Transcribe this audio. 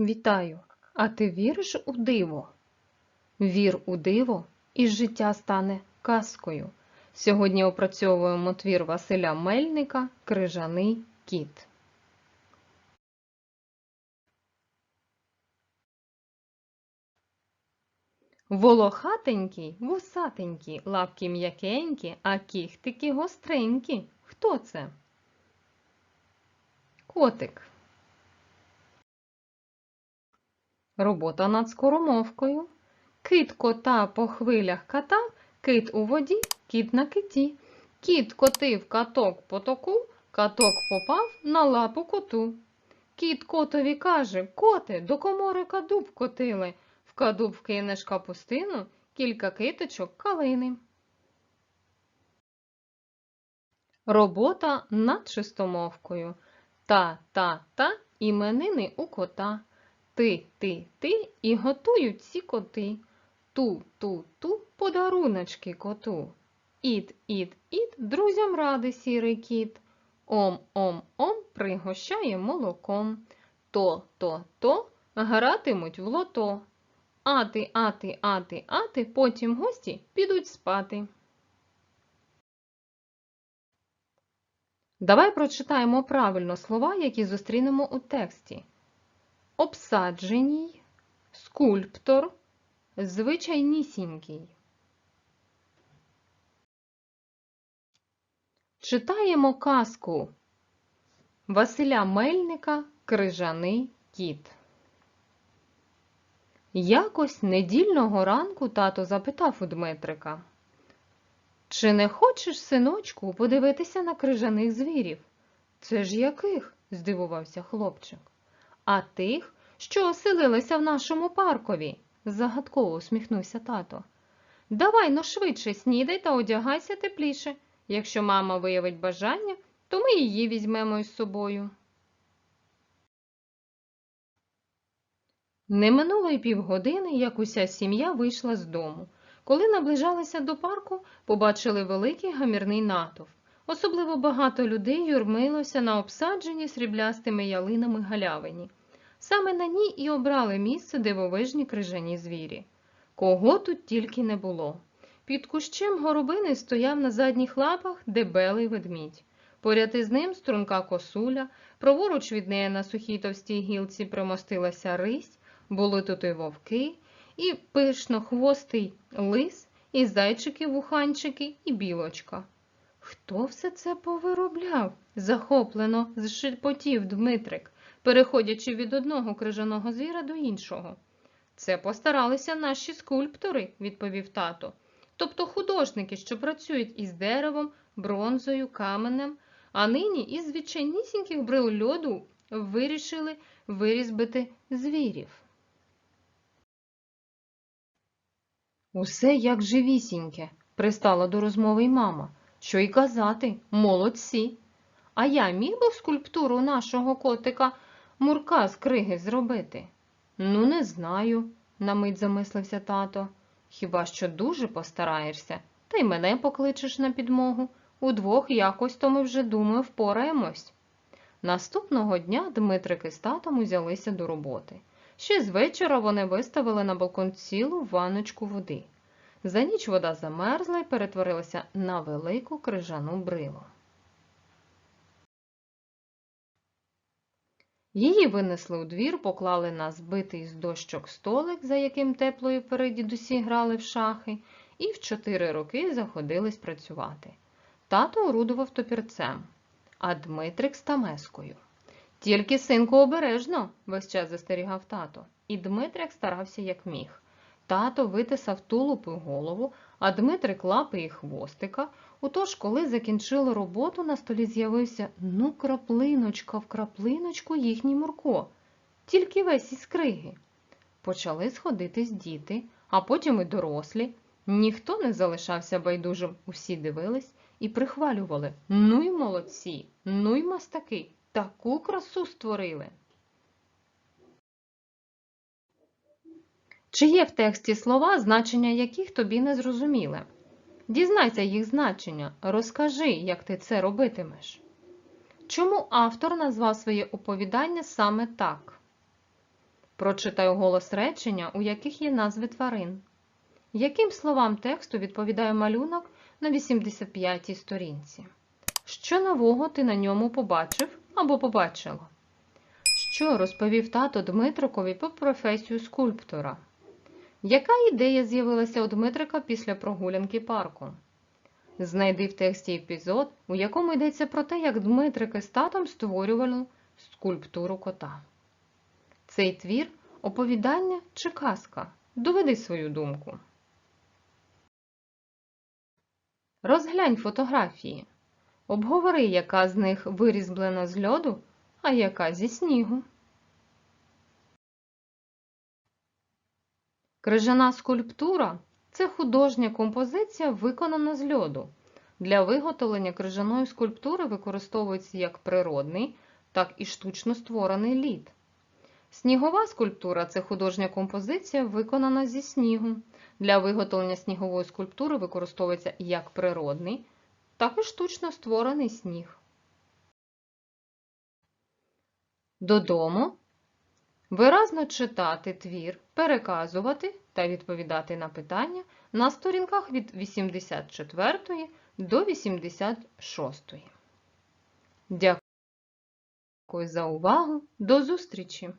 Вітаю! А ти віриш у диво? Вір у диво, і життя стане казкою. Сьогодні опрацьовуємо твір Василя Мельника Крижаний кіт. Волохатенький, вусатенький, лапки м'якенькі, а кіхтики гостренькі. Хто це? Котик. Робота над скоромовкою. Кит кота по хвилях катав, кит у воді, кіт на киті. Кіт котив каток по току, каток попав на лапу коту. Кіт котові каже, коте, до коморика дуб котили. В кадуб вкинеш капустину, кілька киточок калини. Робота над чистомовкою. Та, та, та, іменини у кота. Ти, ти, ти і готують ці коти. Ту, ту, ту подаруночки коту. Ід, ід, ід, друзям ради сірий кіт. Ом, ом, ом пригощає молоком. То, то, то гратимуть в лото. Ати, ати, ати, ати, потім гості підуть спати. Давай прочитаємо правильно слова, які зустрінемо у тексті. Обсадженій, скульптор, звичайнісінький. Читаємо казку Василя Мельника Крижаний кіт. Якось недільного ранку тато запитав у Дмитрика. Чи не хочеш, синочку, подивитися на крижаних звірів? Це ж яких? здивувався хлопчик. А тих, що оселилися в нашому паркові, загадково усміхнувся тато. Давай но швидше снідай та одягайся тепліше. Якщо мама виявить бажання, то ми її візьмемо із собою. Не минуло й півгодини, як уся сім'я вийшла з дому. Коли наближалися до парку, побачили великий гамірний натовп. Особливо багато людей юрмилося на обсадженні сріблястими ялинами галявині. Саме на ній і обрали місце дивовижні крижані звірі. Кого тут тільки не було. Під кущем горобини стояв на задніх лапах дебелий ведмідь. Поряд із ним струнка косуля, праворуч від неї на сухій товстій гілці примостилася рись, були тут і вовки, і пишнохвостий лис, і зайчики-вуханчики, і білочка. Хто все це повиробляв? захоплено зшепотів Дмитрик, переходячи від одного крижаного звіра до іншого. Це постаралися наші скульптори, відповів тато. Тобто художники, що працюють із деревом, бронзою, каменем, а нині із звичайнісіньких брил льоду вирішили вирізбити звірів. Усе як живісіньке, пристала до розмови й мама. Що й казати, молодці. А я міг би скульптуру нашого котика Мурка з криги зробити? Ну, не знаю, на мить замислився тато. Хіба що дуже постараєшся, та й мене покличеш на підмогу. Удвох якось то ми вже, думаю, впораємось. Наступного дня Дмитрик із татом узялися до роботи. Ще з вечора вони виставили на балкон цілу ванночку води. За ніч вода замерзла і перетворилася на велику крижану брилу. Її винесли у двір, поклали на збитий з дощок столик, за яким теплої передідусі грали в шахи, і в чотири роки заходились працювати. Тато орудував топірцем, а Дмитрик стамескою. Тільки, синку, обережно, весь час застерігав тато, і Дмитрик старався як міг. Тато витисав тулуп і голову, а Дмитрик лапи і хвостика. Отож, коли закінчили роботу, на столі з'явився ну краплиночка в краплиночку їхній Мурко, тільки весь із криги. Почали сходитись діти, а потім і дорослі. Ніхто не залишався байдужим, усі дивились і прихвалювали Ну й молодці, ну й мастаки, таку красу створили. Чи є в тексті слова, значення яких тобі не зрозуміле? Дізнайся їх значення, розкажи, як ти це робитимеш. Чому автор назвав своє оповідання саме так? Прочитай голос речення, у яких є назви тварин. Яким словам тексту відповідає малюнок на 85-й сторінці? Що нового ти на ньому побачив або побачила? Що розповів тато Дмитрикові про професію скульптора? Яка ідея з'явилася у Дмитрика після прогулянки парку? Знайди в тексті епізод, у якому йдеться про те, як Дмитрики з татом створювали скульптуру кота. Цей твір оповідання чи казка? Доведи свою думку. Розглянь фотографії. Обговори, яка з них вирізблена з льоду, а яка зі снігу. Крижана скульптура це художня композиція, виконана з льоду. Для виготовлення крижаної скульптури використовується як природний, так і штучно створений лід. Снігова скульптура це художня композиція, виконана зі снігу. Для виготовлення снігової скульптури використовується як природний, так і штучно створений сніг. Додому виразно читати твір, переказувати та відповідати на питання на сторінках від 84 до 86. Дякую за увагу. До зустрічі!